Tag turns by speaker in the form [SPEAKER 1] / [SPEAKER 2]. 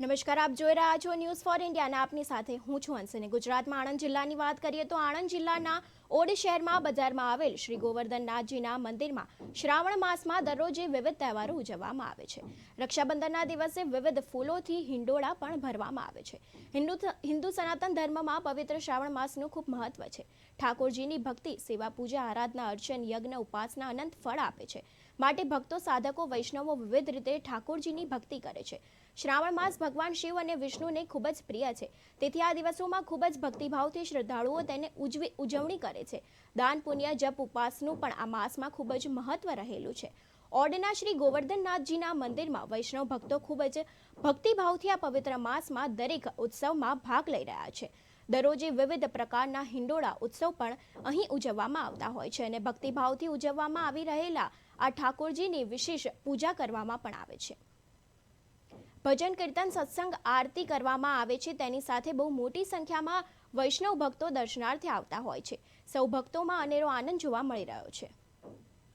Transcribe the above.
[SPEAKER 1] નમસ્કાર, આપ જોઈ રહ્યા છો ન્યૂઝ ફોર ઇન્ડિયા અને આપની સાથે હું છું હંસને ગુજરાતમાં આણંદ જિલ્લાની વાત કરીએ તો આણંદ જિલ્લાના ઓડ શહેરમાં બજારમાં આવેલ શ્રી ગોવર્ધનનાથજીના મંદિરમાં શ્રાવણ માસમાં દરરોજે વિવિધ તહેવારો ઉજવવામાં આવે છે. રક્ષાબંધનના દિવસે વિવિધ ફૂલોથી હિંડોળા પણ ભરવામાં આવે છે. હિન્દુ હિન્દુ સનાતન ધર્મમાં પવિત્ર શ્રાવણ માસનું ખૂબ મહત્વ છે. ઠાકોરજીની ભક્તિ, સેવા પૂજા, આરાધના, અર્ચન, યજ્ઞ, ઉપાસના અનંત ફળ આપે છે. માટે ભક્તો, સાધકો, વૈષ્ણવો વિવિધ રીતે ઠાકોરજીની ભક્તિ કરે છે. શ્રાવણ માસ ભગવાન શિવ અને વિષ્ણુને ખૂબ જ પ્રિય છે. તેથી આ દિવસોમાં ખૂબ જ ભક્તિભાવથી શ્રદ્ધાળુઓ તેને ઉજવી, ઉજવણી કરે છે. દાન, પુણ્ય, જપ, ઉપવાસનું પણ આ માસમાં ખૂબ જ મહત્વ રહેલું છે. ઓડના શ્રી ગોવર્ધનનાથજીના મંદિરમાં વૈષ્ણવ ભક્તો ખૂબ જ ભક્તિભાવથી આ પવિત્ર માસમાં દરેક ઉત્સવમાં ભાગ લઈ રહ્યા છે. દરરોજે વિવિધ પ્રકારના હિંડોળા ઉત્સવ પણ અહીં ઉજવવામાં આવતા હોય છે અને ભક્તિભાવથી ઉજવવામાં આવી રહેલા આ ઠાકોરજીની વિશેષ પૂજા કરવામાં પણ આવે છે. ભજન કીર્તન સત્સંગ આરતી કરવામાં આવે છે. તેની સાથે બહુ મોટી સંખ્યામાં વૈષ્ણવ ભક્તો દર્શનાર્થે આવતા હોય છે. સૌ ભક્તોમાં અનેરો આનંદ જોવા મળી રહ્યો છે.